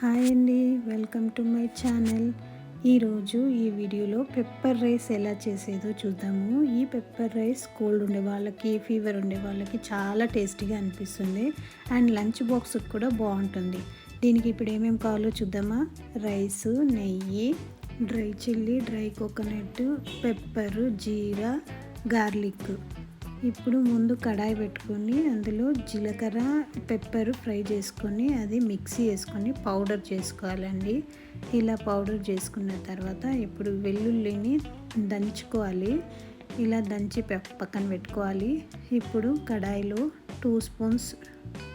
Hi అండి welcome to my channel. ఈరోజు ఈ వీడియోలో పెప్పర్ రైస్ ఎలా చేసేదో చూద్దాము. ఈ పెప్పర్ రైస్ కోల్డ్ ఉండే వాళ్ళకి ఫీవర్ ఉండే వాళ్ళకి చాలా టేస్టీగా అనిపిస్తుంది. అండ్ లంచ్ బాక్స్కి కూడా బాగుంటుంది. దీనికి ఇప్పుడు ఏమేమి కావాలో చూద్దామా? రైస్ నెయ్యి dry chilli dry coconut pepper జీరా గార్లిక్. ఇప్పుడు ముందు కడాయి పెట్టుకొని అందులో జీలకర్ర పెప్పర్ ఫ్రై చేసుకొని అది మిక్సీ వేసుకొని పౌడర్ చేసుకోవాలండి. ఇలా పౌడర్ చేసుకున్న తర్వాత ఇప్పుడు వెల్లుల్లిని దంచుకోవాలి. ఇలా దంచి పక్కన పెట్టుకోవాలి. ఇప్పుడు కడాయిలో two spoons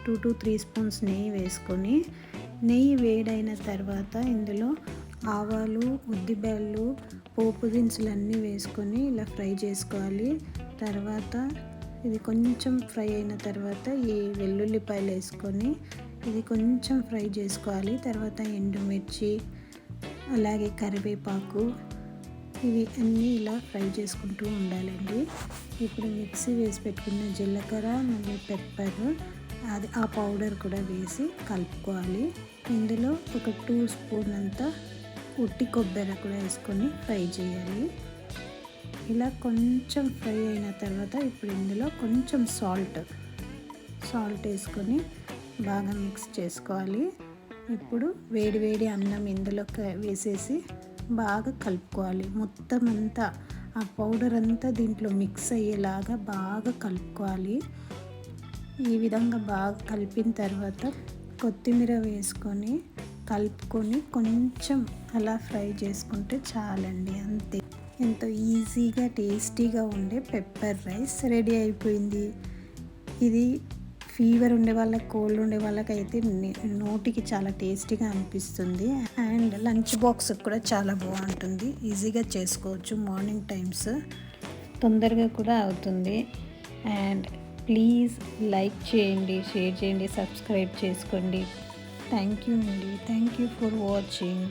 two to three spoons నెయ్యి వేసుకొని నెయ్యి వేడైన తర్వాత ఇందులో ఆవాలు ఉద్దిబెల్లు పోపు దినుసులు అన్నీ వేసుకొని ఇలా ఫ్రై చేసుకోవాలి. తర్వాత ఇది కొంచెం ఫ్రై అయిన తర్వాత ఈ వెల్లుల్లిపాయలు వేసుకొని ఇది కొంచెం ఫ్రై చేసుకోవాలి. తర్వాత ఎండుమిర్చి అలాగే కరివేపాకు ఇవి అన్నీ ఇలా ఫ్రై చేసుకుంటూ ఉండాలండి. ఇప్పుడు మిక్సీ వేసి పెట్టుకున్న జీలకర్ర మరియు పెప్పర్ అది ఆ పౌడర్ కూడా వేసి కలుపుకోవాలి. ఇందులో ఒక టూ స్పూన్ అంతా ఉట్టి కొబ్బరి కూడా వేసుకొని ఫ్రై చేయాలి. ఇలా కొంచెం ఫ్రై అయిన తర్వాత ఇప్పుడు ఇందులో కొంచెం సాల్ట్. సాల్ట్ వేసుకొని బాగా మిక్స్ చేసుకోవాలి. ఇప్పుడు వేడి వేడి అన్నం ఇందులో వేసేసి బాగా కలుపుకోవాలి. మొత్తం అంతా ఆ పౌడర్ అంతా దీంట్లో మిక్స్ అయ్యేలాగా బాగా కలుపుకోవాలి. ఈ విధంగా బాగా కలిపిన తర్వాత కొత్తిమీర వేసుకొని కలుపుకొని కొంచెం అలా ఫ్రై చేసుకుంటే చాలండి అంతే. ఎంతో ఈజీగా టేస్టీగా ఉండే పెప్పర్ రైస్ రెడీ అయిపోయింది. ఇది ఫీవర్ ఉండే వాళ్ళకి కోల్డ్ ఉండే వాళ్ళకైతే నోటికి చాలా టేస్టీగా అనిపిస్తుంది. అండ్ లంచ్ బాక్స్ కూడా చాలా బాగుంటుంది. ఈజీగా చేసుకోవచ్చు మార్నింగ్ టైమ్స్. తొందరగా కూడా అవుతుంది. అండ్ ప్లీజ్ లైక్ చేయండి షేర్ చేయండి సబ్స్క్రైబ్ చేసుకోండి. థ్యాంక్ యూ అండి. Thank you for watching.